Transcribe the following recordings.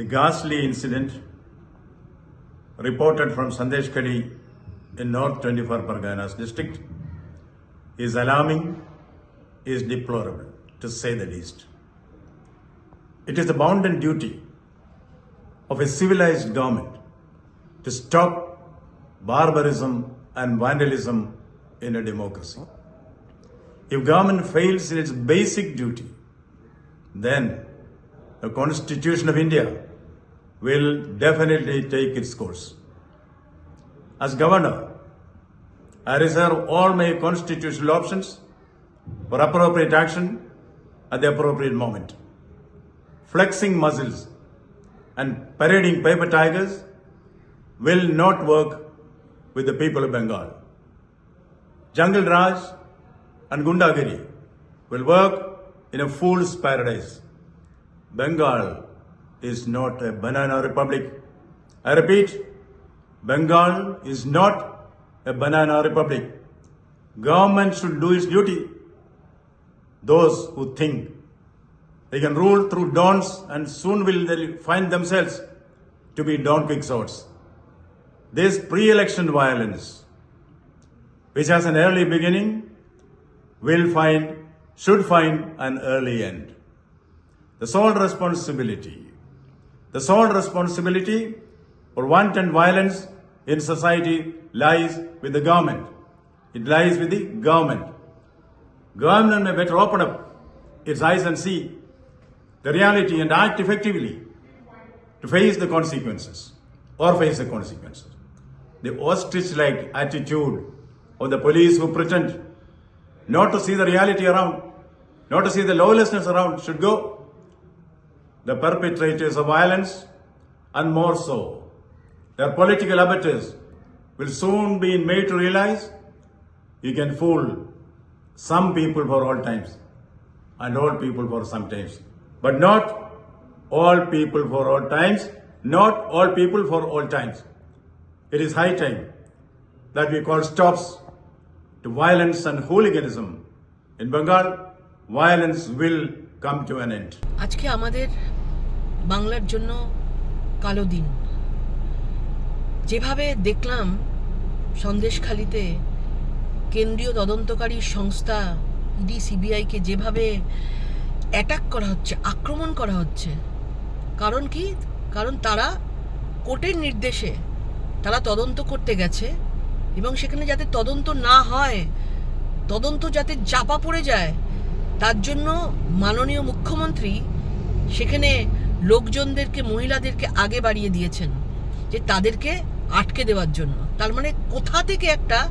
The ghastly incident reported from Sandeshkari in North 24 Parganas district is alarming, is deplorable, to say the least. It is the bounden duty of a civilized government to stop barbarism and vandalism in a democracy. If government fails in its basic duty, then the Constitution of India will definitely take its course. As governor, I reserve all my constitutional options for appropriate action at the appropriate moment. Flexing muscles and parading paper tigers will not work with the people of Bengal. Jungle Raj and Gundagiri will work in a fool's paradise. Bengal is not a banana republic. I repeat, Bengal is not a banana republic. Government should do its duty. Those who think they can rule through dawns and soon will they find themselves to be Don Quixotes. This pre-election violence, which has an early beginning, will find, should find an early end. The sole responsibility, the sole responsibility for wanton violence in society lies with the government. It lies with the government. Government may better open up its eyes and see the reality and act effectively to face the consequences or face the consequences. The ostrich like attitude of the police who pretend not to see the reality around, not to see the lawlessness around should go The perpetrators of violence, and more so, their political abettors will soon be made to realize you can fool some people for all times and all people for some times, but not all people for all times, not all people for all times. It is high time that we call stops to violence and hooliganism. In Bengal, violence will come to an end. আজকে আমাদের বাংলার জন্য কালো দিন। যেভাবে দেখলাম সন্দেশখালিতে কেন্দ্রীয় তদন্তকারী সংস্থা ইডি সিবিআইকে যেভাবে অ্যাটাক করা হচ্ছে, আক্রমণ করা হচ্ছে, কারণ কি? কারণ তারা কোর্টের নির্দেশে তারা তদন্ত করতে গেছে এবং সেখানে যাতে তদন্ত না হয়, তদন্ত যাতে চাপা পড়ে যায়, তার জন্য মাননীয় মুখ্যমন্ত্রী সেখানে লোকজনদেরকে, মহিলাদেরকে আগে বাড়িয়ে দিয়েছেন যে তাদেরকে আটকে দেওয়ার জন্য। তার মানে কোথা থেকে একটা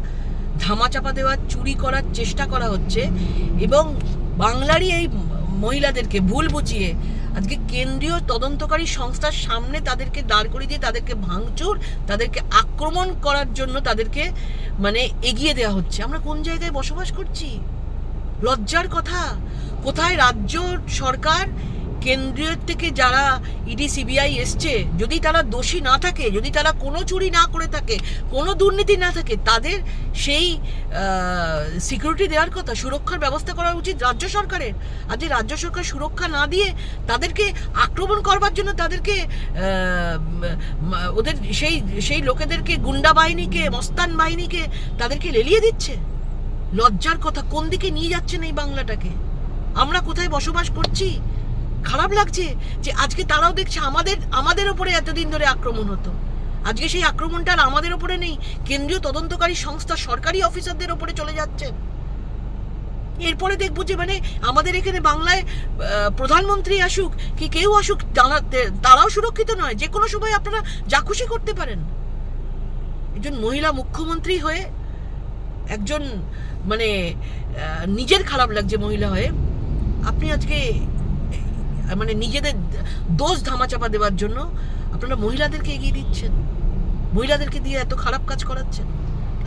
ধামাচাপা দেওয়ার চুরি করার চেষ্টা করা হচ্ছে এবং বাংলারই এই মহিলাদেরকে ভুল বুঝিয়ে আজকে কেন্দ্রীয় তদন্তকারী সংস্থার সামনে তাদেরকে দাঁড় করিয়ে দিয়ে তাদেরকে ভাঙচুর, তাদেরকে আক্রমণ করার জন্য তাদেরকে মানে এগিয়ে দেওয়া হচ্ছে। আমরা কোন জায়গায় বসবাস করছি? লজ্জার কথা। কোথায় রাজ্য সরকার কেন্দ্রীয় থেকে যারা ইডি, সিবিআই এসছে, যদি তারা দোষী না থাকে, যদি তারা কোনো চুরি না করে থাকে, কোনো দুর্নীতি না থাকে, তাদের সেই সিকিউরিটি দেওয়ার কথা, সুরক্ষার ব্যবস্থা করা উচিত রাজ্য সরকারের। যে রাজ্য সরকার সুরক্ষা না দিয়ে তাদেরকে আক্রমণ করবার জন্য তাদেরকে ওদের সেই সেই লোকেদেরকে গুন্ডা বাহিনীকে, মস্তান বাহিনীকে তাদেরকে লেলিয়ে দিচ্ছে। লজ্জার কথা, কোন দিকে নিয়ে যাচ্ছেন এই বাংলাটাকে? আমরা কোথায় বসবাস করছি? খারাপ লাগছে যে আজকে তারাও দেখছে আমাদের আমাদের ওপরে এতদিন ধরে আক্রমণ হতো। আজকে সেই আক্রমণটা আর আমাদের ওপরে নেই। কেন্দ্রীয় তদন্তকারী সংস্থা সরকারি অফিসারদের ওপরে চলে যাচ্ছে। এরপরে দেখব যে মানে আমাদের এখানে বাংলায় প্রধানমন্ত্রী আসুক কি কেউ আসুক, তারা- তারাও সুরক্ষিত নয়। যে কোনো সময় আপনারা যা খুশি করতে পারেন। একজন মহিলা মুখ্যমন্ত্রী হয়ে, একজন মানে নিজের খারাপ লাগছে মহিলা হয়ে, আপনি আজকে মানে নিজেদের দোষ ধামাচাপা দেওয়ার জন্য আপনারা মহিলাদেরকে এগিয়ে দিচ্ছেন। মহিলাদেরকে দিয়ে এত খারাপ কাজ করাচ্ছেন।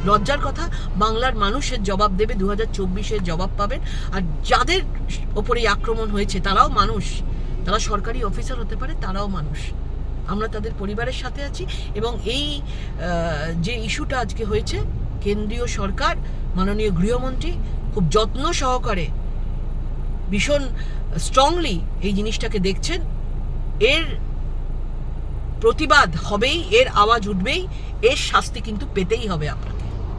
লজ্জার কথা, বাংলার মানুষের জবাব দেবে দু হাজার চব্বিশের জবাব পাবেন। আর যাদের ওপরে আক্রমণ হয়েছে, তারাও মানুষ। তারা সরকারি অফিসার হতে পারে, তারাও মানুষ। আমরা তাদের পরিবারের সাথে আছি এবং এই যে ইস্যুটা আজকে হয়েছে, কেন্দ্রীয় সরকার, মাননীয় গৃহমন্ত্রী খুব যত্ন সহকারে ভীষণ স্ট্রংলি এই জিনিসটাকে দেখছেন। এর প্রতিবাদ হবেই, এর আওয়াজ উঠবেই, এর শাস্তি কিন্তু পেতেই হবে আপনাকে